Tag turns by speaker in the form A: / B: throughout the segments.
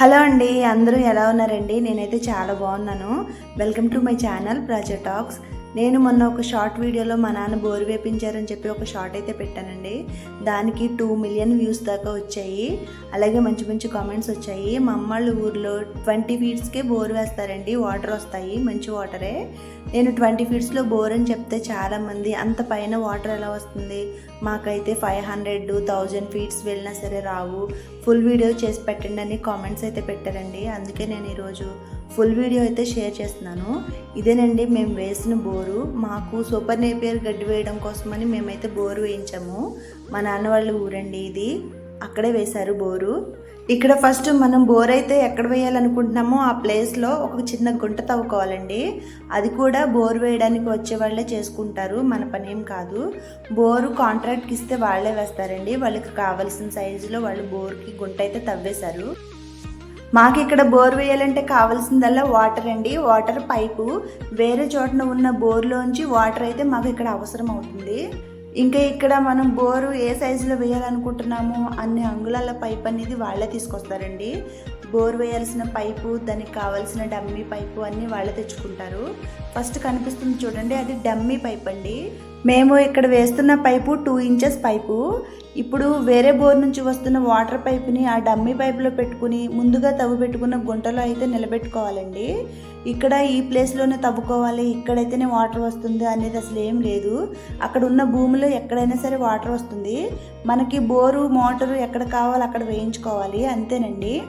A: Hello అండి అందరూ ఎలా ఉన్నారండి? నేనైతే చాలా బాగున్నాను. Welcome to my channel project talks నేను మొన్న ఒక షార్ట్ వీడియోలో మా నాన్న బోరు వేపించారని చెప్పి ఒక షార్ట్ అయితే పెట్టానండి. దానికి టూ మిలియన్ వ్యూస్ దాకా వచ్చాయి. అలాగే మంచి మంచి కామెంట్స్ వచ్చాయి. మా అమ్మాళ్ళ ఊర్లో ట్వంటీ ఫీట్స్కే బోర్ వేస్తారండి. వాటర్ వస్తాయి. మంచి వాటరే. నేను ట్వంటీ ఫీట్స్లో బోర్ అని చెప్తే చాలామంది అంత పైన వాటర్ ఎలా వస్తుంది? మాకైతే ఫైవ్ హండ్రెడ్ థౌజండ్ ఫీట్స్ వెళ్ళినా సరే రావు. ఫుల్ వీడియో చేసి పెట్టండి అని కామెంట్స్ అయితే పెట్టారండి. అందుకే నేను ఈరోజు ఫుల్ వీడియో అయితే షేర్ చేస్తున్నాను. ఇదేనండి మేము వేసిన బోరు. మాకు సూపర్ నేపియర్ గడ్డి వేయడం కోసమని మేమైతే బోరు వేయించాము. మా నాన్న వాళ్ళ ఊరండి ఇది. అక్కడే వేశారు బోరు. ఇక్కడ ఫస్ట్ మనం బోర్ అయితే ఎక్కడ వేయాలనుకుంటున్నామో ఆ ప్లేస్లో ఒక చిన్న గుంట తవ్వుకోవాలండి. అది కూడా బోర్ వేయడానికి వచ్చే వాళ్ళే చేసుకుంటారు. మన పనేం కాదు. బోరు కాంట్రాక్ట్కి ఇస్తే వాళ్ళే వేస్తారండి. వాళ్ళకి కావాల్సిన సైజులో వాళ్ళు బోర్కి గుంట అయితే తవ్వేశారు. మాకు ఇక్కడ బోర్ వేయాలంటే కావాల్సిందల్లా వాటర్ అండి. వాటర్ పైపు వేరే చోటన ఉన్న బోర్లోంచి వాటర్ అయితే మాకు ఇక్కడ అవసరం అవుతుంది ఇంకా ఇక్కడ మనం బోరు ఏ సైజులో వేయాలనుకుంటున్నామో అన్ని అంగుళాల పైప్ అనేది వాళ్ళే తీసుకొస్తారండి. బోర్ వేయాల్సిన పైపు దానికి కావాల్సిన డమ్మీ పైపు అన్నీ వాళ్ళే తెచ్చుకుంటారు. ఫస్ట్ కనిపిస్తుంది చూడండి అది డమ్మీ పైప్ అండి మేము ఇక్కడ వేస్తున్న పైపు టూ ఇంచెస్ పైపు. ఇప్పుడు వేరే బోర్ నుంచి వస్తున్న వాటర్ పైపుని ఆ డమ్మీ పైపులో పెట్టుకుని ముందుగా తవ్వు పెట్టుకున్న గుంటలో అయితే నిలబెట్టుకోవాలండి. ఇక్కడ ఈ ప్లేస్లోనే తవ్వుకోవాలి. ఇక్కడైతేనే వాటర్ వస్తుంది అనేది అసలు ఏం లేదు. అక్కడ ఉన్న భూమిలో ఎక్కడైనా సరే వాటర్ వస్తుంది. మనకి బోరు మోటారు ఎక్కడ కావాలో అక్కడ వేయించుకోవాలి. అంతేనండి.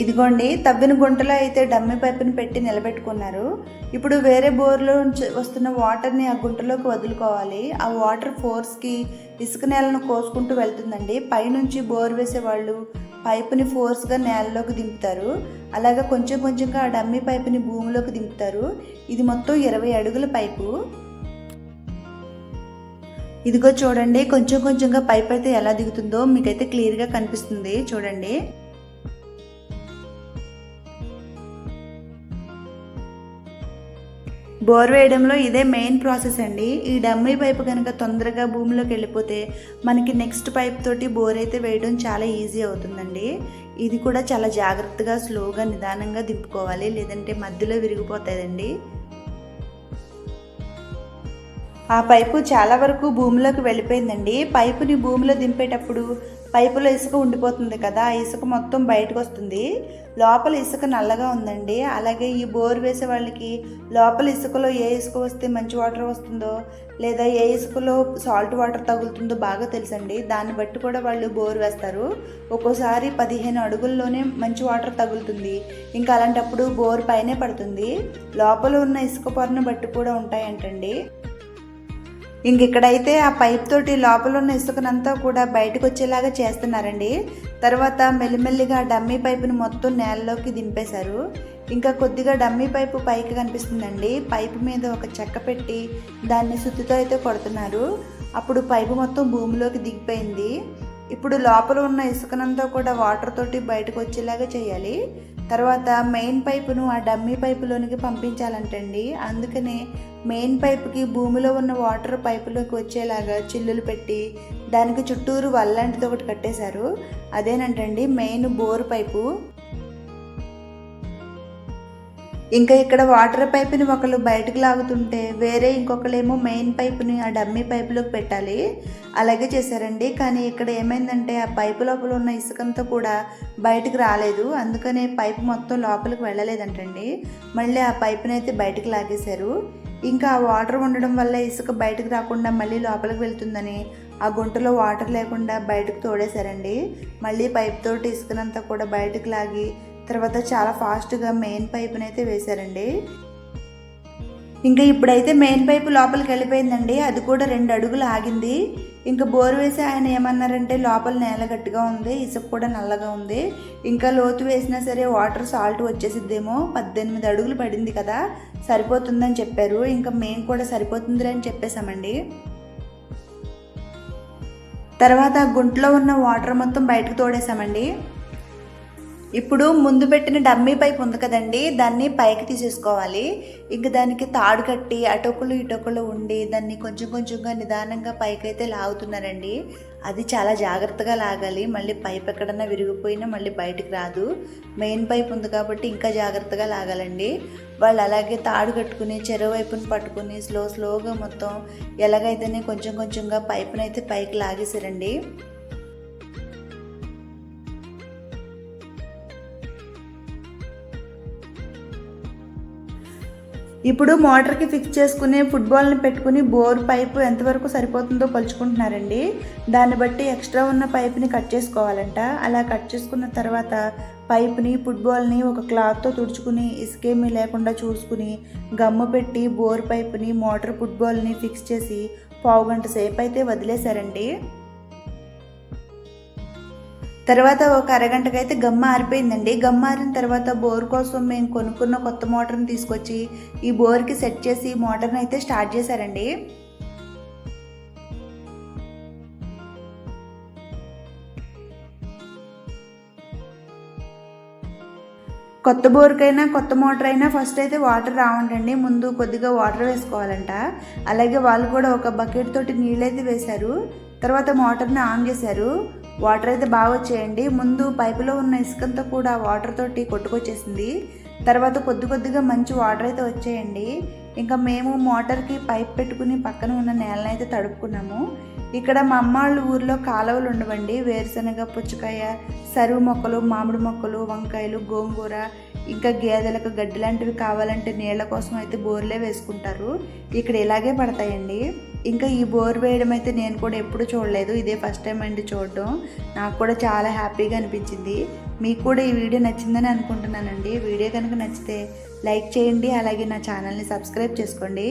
A: ఇదిగోండి తవ్విన గుంటలో అయితే డమ్మి పైపుని పెట్టి నిలబెట్టుకున్నారు. ఇప్పుడు వేరే బోర్లో వస్తున్న వాటర్ని ఆ గుంటలోకి వదులుకోవాలి. ఆ వాటర్ ఫోర్స్కి ఇసుక నేలను కోసుకుంటూ వెళ్తుందండి. పైనుంచి బోర్ వేసే వాళ్ళు పైపుని ఫోర్స్గా నేలలోకి దింపుతారు. అలాగే కొంచెం కొంచెంగా ఆ డమ్మీ పైపుని భూమిలోకి దింపుతారు. ఇది మొత్తం ఇరవై అడుగుల పైపు. ఇదిగో చూడండి కొంచెం కొంచెంగా పైప్ అయితే ఎలా దిగుతుందో మీకైతే క్లియర్గా కనిపిస్తుంది. చూడండి. బోర్ వేయడంలో ఇదే మెయిన్ ప్రాసెస్ అండి. ఈ డమ్మీ పైపు కనుక తొందరగా భూమిలోకి వెళ్ళిపోతే మనకి నెక్స్ట్ పైప్ తోటి బోర్ అయితే వేయడం చాలా ఈజీ అవుతుందండి. ఇది కూడా చాలా జాగ్రత్తగా స్లోగా నిదానంగా దింపుకోవాలి. లేదంటే మధ్యలో విరిగిపోతుందండి. ఆ పైపు చాలా వరకు భూమిలోకి వెళ్ళిపోయిందండి. పైపుని భూమిలో దింపేటప్పుడు పైపులో ఇసుక ఉండిపోతుంది కదా ఆ ఇసుక మొత్తం బయటకు వస్తుంది. లోపల ఇసుక నల్లగా ఉందండి. అలాగే ఈ బోర్ వేసే వాళ్ళకి లోపల ఇసుకలో ఏ ఇసుక వస్తే మంచి వాటర్ వస్తుందో లేదా ఏ ఇసుకలో సాల్ట్ వాటర్ తగులుతుందో బాగా తెలుసండి. దాన్ని బట్టి కూడా వాళ్ళు బోర్ వేస్తారు. ఒక్కోసారి పదిహేను అడుగుల్లోనే మంచి వాటర్ తగులుతుంది. ఇంకా అలాంటప్పుడు బోర్ పైనే పడుతుంది. లోపల ఉన్న ఇసుక పొరను బట్టి కూడా ఉంటాయంటండి. ఇంక ఇక్కడైతే ఆ పైప్ తోటి లోపల ఉన్న ఇసుకనంతా కూడా బయటకు వచ్చేలాగా చేస్తున్నారండి. తర్వాత మెల్లిమెల్లిగా డమ్మీ పైపుని మొత్తం నేలలోకి దింపేశారు. ఇంకా కొద్దిగా డమ్మీ పైపు పైకి కనిపిస్తుందండి. పైపు మీద ఒక చెక్క పెట్టి దాన్ని సుత్తితో అయితే కొడుతున్నారు. అప్పుడు పైపు మొత్తం భూమిలోకి దిగిపోయింది. ఇప్పుడు లోపల ఉన్న ఇసుకనంతా కూడా వాటర్ తోటి బయటకు వచ్చేలాగా చేయాలి. తర్వాత మెయిన్ పైపును ఆ డమ్మీ పైపులోనికి పంపించాలంటండి. అందుకనే మెయిన్ పైపుకి భూమిలో ఉన్న వాటర్ పైపులోకి వచ్చేలాగా చిల్లులు పెట్టి దానికి చుట్టూరు వల్లాంటిది ఒకటి కట్టేశారు. అదేనంటండి మెయిన్ బోర్ పైపు. ఇంకా ఇక్కడ వాటర్ పైపుని ఒకళ్ళు బయటకు లాగుతుంటే వేరే ఇంకొకళ్ళేమో మెయిన్ పైపుని ఆ డమ్మీ పైపులోకి పెట్టాలి. అలాగే చేశారండి. కానీ ఇక్కడ ఏమైందంటే ఆ పైపు లోపల ఉన్న ఇసుకంతా కూడా బయటకు రాలేదు. అందుకనే పైపు మొత్తం లోపలికి వెళ్ళలేదంటండి. మళ్ళీ ఆ పైపుని అయితే బయటకు లాగేశారు. ఇంకా ఆ వాటర్ ఉండడం వల్ల ఇసుక బయటకు రాకుండా మళ్ళీ లోపలికి వెళ్తుందని ఆ గుంటలో వాటర్ లేకుండా బయటకు తోడేశారండి. మళ్ళీ పైప్ తోటి ఇసుకనంతా కూడా బయటకు లాగి తర్వాత చాలా ఫాస్ట్గా మెయిన్ పైప్ని అయితే వేశారండి. ఇంకా ఇప్పుడైతే మెయిన్ పైపు లోపలికి వెళ్ళిపోయిందండి. అది కూడా రెండు అడుగులు ఆగింది. ఇంకా బోర్ వేసి ఆయన ఏమన్నారంటే లోపల నేల గట్టిగా ఉంది ఇసుక కూడా నల్లగా ఉంది. ఇంకా లోతు వేసినా సరే వాటర్ సాల్ట్ వచ్చేసిద్దేమో. పద్దెనిమిది అడుగులు పడింది కదా సరిపోతుందని చెప్పారు. ఇంకా మేము కూడా సరిపోతుంది అని చెప్పేశామండి. తర్వాత గుంట్లో ఉన్న వాటర్ మొత్తం బయటకు తోడేశామండి. ఇప్పుడు ముందు పెట్టిన డమ్మీ పైప్ ఉంది కదండి దాన్ని పైకి తీసేసుకోవాలి. ఇంక దానికి తాడు కట్టి అటొకలు ఇటొకలు ఉండి దాన్ని కొంచెం కొంచెంగా నిదానంగా పైకి అయితే లాగుతున్నారండి. అది చాలా జాగ్రత్తగా లాగాలి. మళ్ళీ పైప్ ఎక్కడన్నా విరిగిపోయినా మళ్ళీ బయటికి రాదు. మెయిన్ పైప్ ఉంది కాబట్టి ఇంకా జాగ్రత్తగా లాగాలండి. వాళ్ళు అలాగే తాడు కట్టుకుని చెరువు వైపుని పట్టుకుని స్లో స్లోగా మొత్తం ఎలాగైతేనే కొంచెం కొంచెంగా పైపునైతే పైకి లాగేసారండి ఇప్పుడు మోటార్కి ఫిక్స్ చేసుకుని ఫుట్బాల్ని పెట్టుకుని బోర్ పైపు ఎంతవరకు సరిపోతుందో కొలుచుకుంటున్నారండి. దాన్ని బట్టి ఎక్స్ట్రా ఉన్న పైప్ని కట్ చేసుకోవాలంట. అలా కట్ చేసుకున్న తర్వాత పైప్ని ఫుట్బాల్ని ఒక క్లాత్తో తుడుచుకుని ఇసుకేమీ లేకుండా చూసుకుని గమ్ము పెట్టి బోర్ పైప్ని మోటార్ ఫుట్బాల్ని ఫిక్స్ చేసి పావు గంట సేపు అయితే వదిలేశారండి. తర్వాత ఒక అరగంటకైతే గమ్మ ఆరిపోయిందండి. గమ్మ ఆరిన తర్వాత బోర్ కోసం మేము కొనుక్కున్న కొత్త మోటార్ని తీసుకొచ్చి ఈ బోర్కి సెట్ చేసి మోటార్ని అయితే స్టార్ట్ చేశారండి. కొత్త బోర్కైనా కొత్త మోటార్ అయినా ఫస్ట్ అయితే వాటర్ రావంటండి ముందు కొద్దిగా వాటర్ వేసుకోవాలంట. అలాగే వాళ్ళు కూడా ఒక బకెట్ తోటి నీళ్ళైతే వేశారు. తర్వాత మోటార్ని ఆన్ చేశారు. వాటర్ అయితే బాగా వచ్చేయండి. ముందు పైపులో ఉన్న ఇసుకంతా కూడా వాటర్ తోటి కొట్టుకొచ్చేసింది. తర్వాత కొద్ది కొద్దిగా మంచి వాటర్ అయితే వచ్చేయండి. ఇంకా మేము మోటార్కి పైప్ పెట్టుకుని పక్కన ఉన్న నేలను అయితే తడుపుకున్నాము. ఇక్కడ మా అమ్మ వాళ్ళ ఊర్లో కాలువలు ఉండవండి. వేరుశనగ పుచ్చకాయ సరువు మొక్కలు మామిడి మొక్కలు వంకాయలు గోంగూర ఇంకా గేదెలకు గడ్డి లాంటివి కావాలంటే నీళ్ళ కోసం అయితే బోర్లే వేసుకుంటారు. ఇక్కడ ఇలాగే పడతాయండి. ఇంకా ఈ బోర్ వేయడం అయితే నేను కూడా ఎప్పుడు చూడలేదు. ఇదే ఫస్ట్ టైం అండి చూడడం. నాకు కూడా చాలా హ్యాపీగా అనిపించింది. మీకు కూడా ఈ వీడియో నచ్చిందని అనుకుంటున్నానండి. వీడియో కనుక నచ్చితే లైక్ చేయండి. అలాగే నా ఛానల్ని సబ్స్క్రైబ్ చేసుకోండి.